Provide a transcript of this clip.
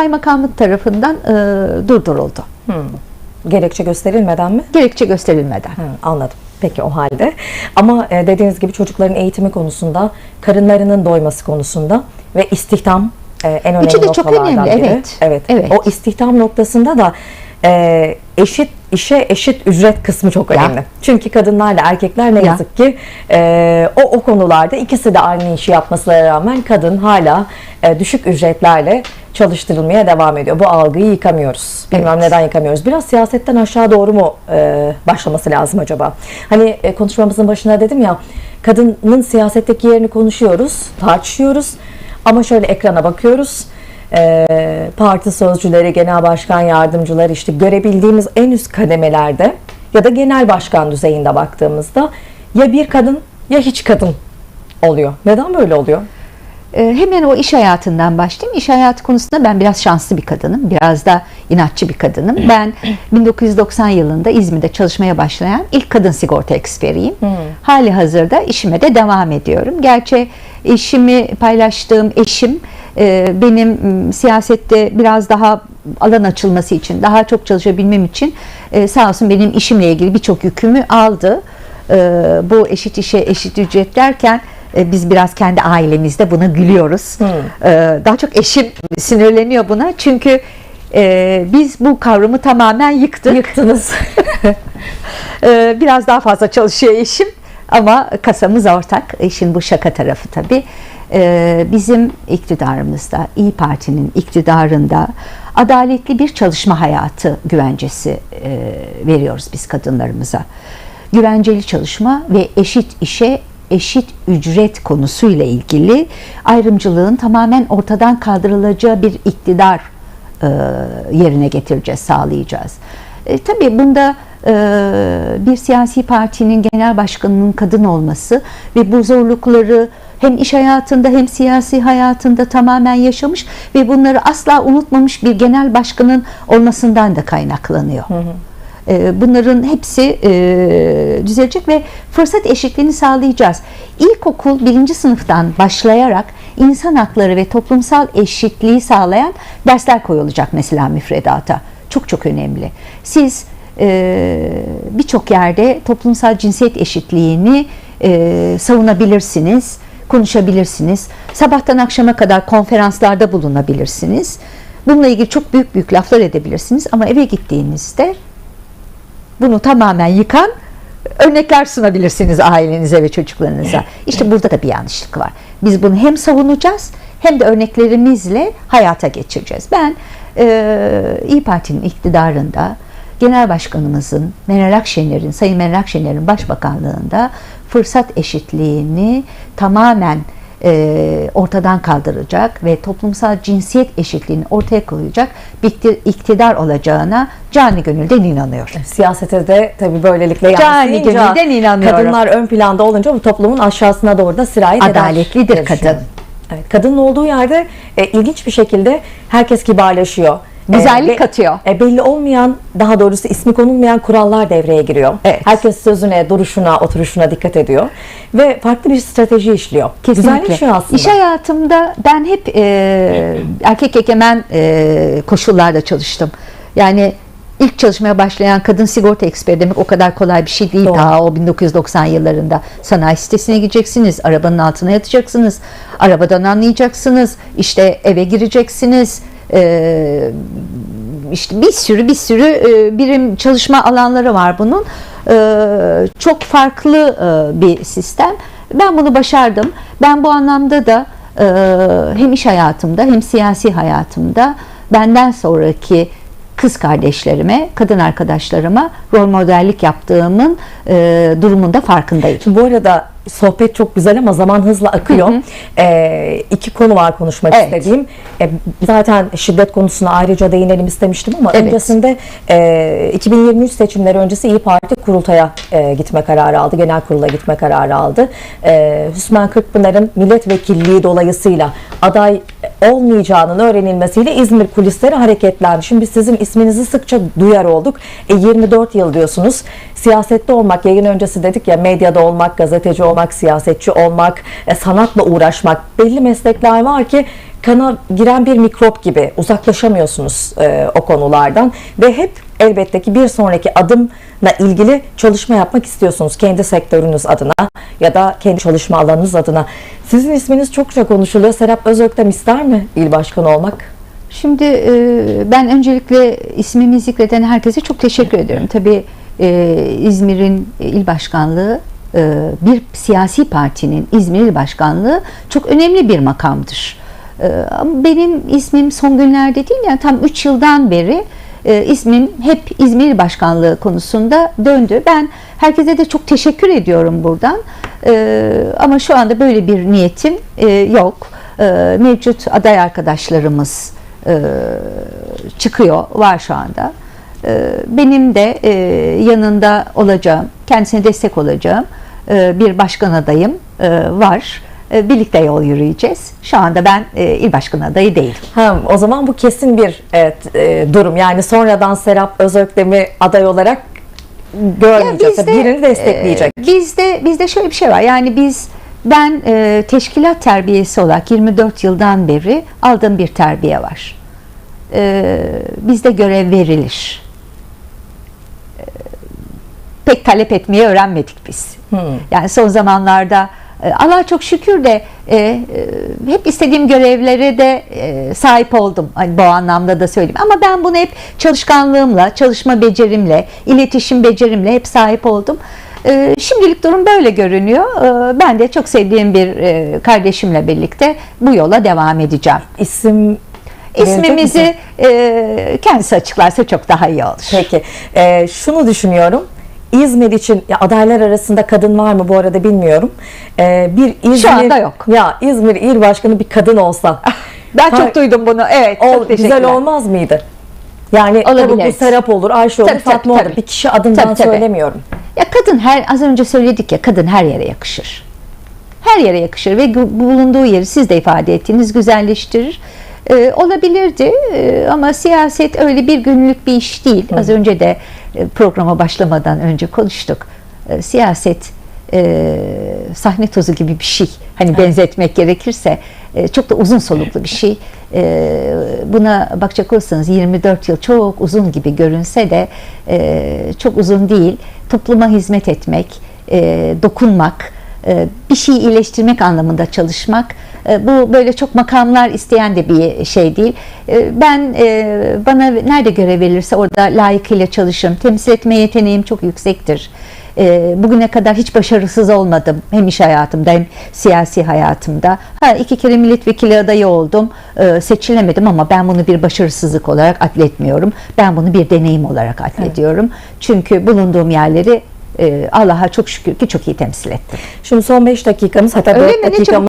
kaymakamlık tarafından e, durduruldu. Gerekçe gösterilmeden mi? Gerekçe gösterilmeden. Hı, anladım. Peki o halde. Ama e, dediğiniz gibi çocukların eğitimi konusunda, karınlarının doyması konusunda ve istihdam e, en önemli Üçü de çok noktalardan önemli, biri. evet. evet. Evet. O istihdam noktasında da e, eşit işe eşit ücret kısmı çok Ya. önemli. Çünkü kadınlarla erkekler ne Ya. yazık ki e, o o konularda ikisi de aynı işi yapmasına rağmen kadın hala e, düşük ücretlerle çalıştırılmaya devam ediyor. Bu algıyı yıkamıyoruz. Bilmem Evet. neden yıkamıyoruz. Biraz siyasetten aşağı doğru mu e, başlaması lazım acaba? Hani e, konuşmamızın başında dedim ya kadının siyasetteki yerini konuşuyoruz, tartışıyoruz ama şöyle ekrana bakıyoruz. E, parti sözcüleri, genel başkan yardımcıları işte görebildiğimiz en üst kademelerde ya da genel başkan düzeyinde baktığımızda ya bir kadın ya hiç kadın oluyor. Neden böyle oluyor? E, hemen o iş hayatından başlayayım. İş hayatı konusunda ben biraz şanslı bir kadınım. Biraz da inatçı bir kadınım. Ben 1990 yılında İzmir'de çalışmaya başlayan ilk kadın sigorta eksperiyim. Hali hazırda işime de devam ediyorum. Gerçi işimi paylaştığım eşim e, benim siyasette biraz daha alan açılması için, daha çok çalışabilmem için e, sağ olsun benim işimle ilgili birçok yükümü aldı. E, bu eşit işe eşit ücret derken e, biz biraz kendi ailemizde buna gülüyoruz. E, daha çok eşim sinirleniyor buna çünkü e, biz bu kavramı tamamen yıktık. Yıktınız. E, biraz daha fazla çalışıyor eşim ama kasamız ortak. İşin bu şaka tarafı tabii. E, bizim iktidarımızda, İyi Parti'nin iktidarında adaletli bir çalışma hayatı güvencesi e, veriyoruz biz kadınlarımıza. Güvenceli çalışma ve eşit işe eşit ücret konusuyla ilgili ayrımcılığın tamamen ortadan kaldırılacağı bir iktidar e, yerine getireceğiz, sağlayacağız. E, tabii bunda e, bir siyasi partinin genel başkanının kadın olması ve bu zorlukları hem iş hayatında hem siyasi hayatında tamamen yaşamış ve bunları asla unutmamış bir genel başkanın olmasından da kaynaklanıyor. E, Bunların hepsi e, düzelecek ve fırsat eşitliğini sağlayacağız. İlkokul birinci sınıftan başlayarak insan hakları ve toplumsal eşitliği sağlayan dersler koyulacak mesela müfredata. Çok çok önemli. Siz e, birçok yerde toplumsal cinsiyet eşitliğini e, savunabilirsiniz, konuşabilirsiniz. Sabahtan akşama kadar konferanslarda bulunabilirsiniz. Bununla ilgili çok büyük büyük laflar edebilirsiniz ama eve gittiğinizde bunu tamamen yıkan örnekler sunabilirsiniz ailenize ve çocuklarınıza. İşte burada da bir yanlışlık var. Biz bunu hem savunacağız hem de örneklerimizle hayata geçireceğiz. Ben e, İyi Parti'nin iktidarında Genel Başkanımızın Meral Akşener'in, Sayın Meral Akşener'in başbakanlığında fırsat eşitliğini tamamen e, ortadan kaldıracak ve toplumsal cinsiyet eşitliğini ortaya koyacak bir ikti- iktidar olacağına cani gönülden inanıyorum. Siyasete de tabii böylelikle Cani gönülden inanıyorum. kadınlar ön planda olunca bu toplumun aşağısına doğru da sirayet eder. Adaletlidir diye kadın. Evet, kadının olduğu yerde e, ilginç bir şekilde herkes kibarlaşıyor. Güzellik be- katıyor. e, belli olmayan, daha doğrusu ismi konulmayan kurallar devreye giriyor. Evet. Herkes sözüne, duruşuna, oturuşuna dikkat ediyor ve farklı bir strateji işliyor. Kesinlikle. Güzelleşiyor aslında. İş hayatımda ben hep e, erkek egemen e, koşullarda çalıştım. Yani ilk çalışmaya başlayan kadın sigorta eksperi demek o kadar kolay bir şey değil Doğru. daha o 1990 yıllarında. Sanayi sitesine gideceksiniz, arabanın altına yatacaksınız, arabadan anlayacaksınız, işte eve gireceksiniz, e, işte bir sürü bir sürü e, birim çalışma alanları var bunun. E, çok farklı e, bir sistem. Ben bunu başardım. Ben bu anlamda da e, hem iş hayatımda hem siyasi hayatımda benden sonraki kız kardeşlerime, kadın arkadaşlarıma rol modellik yaptığımın e, durumunda farkındayım. Bu arada sohbet çok güzel ama zaman hızla akıyor. Ee, iki konu var konuşmak Evet. istediğim. Ee, zaten şiddet konusuna ayrıca değinelim istemiştim ama Evet. öncesinde e, 2023 seçimleri öncesi İyi Parti kurultaya e, gitme kararı aldı. Genel kurula gitme kararı aldı. E, Hüsmen Kırkpınar'ın milletvekilliği dolayısıyla aday olmayacağının öğrenilmesiyle İzmir kulisleri hareketlendi. Şimdi sizin isminizi sıkça duyar olduk. E, 24 yıl diyorsunuz. Siyasette olmak, yayın öncesi dedik ya medyada olmak, gazeteci olmak, siyasetçi olmak, e, sanatla uğraşmak belli meslekler var ki kana giren bir mikrop gibi uzaklaşamıyorsunuz e, o konulardan ve hep elbette ki bir sonraki adımla ilgili çalışma yapmak istiyorsunuz kendi sektörünüz adına ya da kendi çalışma alanınız adına. Sizin isminiz çokça konuşuluyor. Serap Özöktem ister mi il başkanı olmak? Şimdi e, ben öncelikle ismimi zikreden herkese çok teşekkür ediyorum. Tabii e, İzmir'in il başkanlığı e, bir siyasi partinin İzmir il başkanlığı çok önemli bir makamdır. Benim ismim son günlerde değil yani tam 3 yıldan beri e, ismim hep İzmir başkanlığı konusunda döndü. Ben herkese de çok teşekkür ediyorum buradan. E, ama şu anda böyle bir niyetim e, yok. E, mevcut aday arkadaşlarımız çıkıyor var şu anda. Benim de yanında olacağım, kendisine destek olacağım bir başkan adayım e, var. E, birlikte yol yürüyeceğiz. Şu anda ben e, il başkan adayı değilim. Ha, o zaman bu kesin bir evet, e, durum. Yani sonradan Serap Özöktem'i aday olarak görmeyecek. bizde, birini destekleyecek. e, bizde bizde şöyle bir şey var. Yani biz ben e, teşkilat terbiyesi olarak 24 yıldan beri aldığım bir terbiye var. E, bizde görev verilir. E, pek talep etmeyi öğrenmedik biz. Hmm. Yani son zamanlarda Allah çok şükür de e, e, hep istediğim görevlere de e, sahip oldum. Hani bu anlamda da söyleyeyim. Ama ben bunu hep çalışkanlığımla, çalışma becerimle, iletişim becerimle hep sahip oldum. E, Şimdilik durum böyle görünüyor. E, Ben de çok sevdiğim bir e, kardeşimle birlikte bu yola devam edeceğim. İsim? İsmimizi e, kendisi açıklarsa çok daha iyi olur. Peki. Ee, şunu düşünüyorum. İzmir için ya adaylar arasında kadın var mı bu arada bilmiyorum. Ee, bir İzmir, Şu anda yok. Ya İzmir il başkanı bir kadın olsa Ben Hayır. çok duydum bunu. Evet. o çok güzel olmaz mıydı? Yani tabii bu. Serap olur, Ayşe olur, Tabii, tabii, Fatma olur. tabii. Bir kişi adından Tabii, tabii. söylemiyorum. Ya kadın her az önce söyledik ya kadın her yere yakışır. Her yere yakışır ve bulunduğu yeri siz de ifade ettiğiniz güzelleştirir. Ee, olabilirdi Ee, ama siyaset öyle bir günlük bir iş değil. Az önce de programa başlamadan önce konuştuk. Ee, siyaset e, sahne tozu gibi bir şey. Hani benzetmek gerekirse e, çok da uzun soluklu bir şey. E, buna bakacak olursanız 24 yıl çok uzun gibi görünse de e, çok uzun değil. Topluma hizmet etmek, e, dokunmak, e, bir şeyi iyileştirmek anlamında çalışmak e, bu böyle çok makamlar isteyen de bir şey değil. E, Ben e, bana nerede görev verilirse orada layıkıyla çalışırım. Temsil etme yeteneğim çok yüksektir. E, Bugüne kadar hiç başarısız olmadım. Hem iş hayatımda hem siyasi hayatımda. Ha, iki kere milletvekili adayı oldum. E, Seçilemedim ama ben bunu bir başarısızlık olarak atletmiyorum. Ben bunu bir deneyim olarak atlediyorum. Çünkü bulunduğum yerleri e, Allah'a çok şükür ki çok iyi temsil ettim. Şimdi son 5 dakikamız hatta Öyle 4 mi? Ne çabuk dakikamız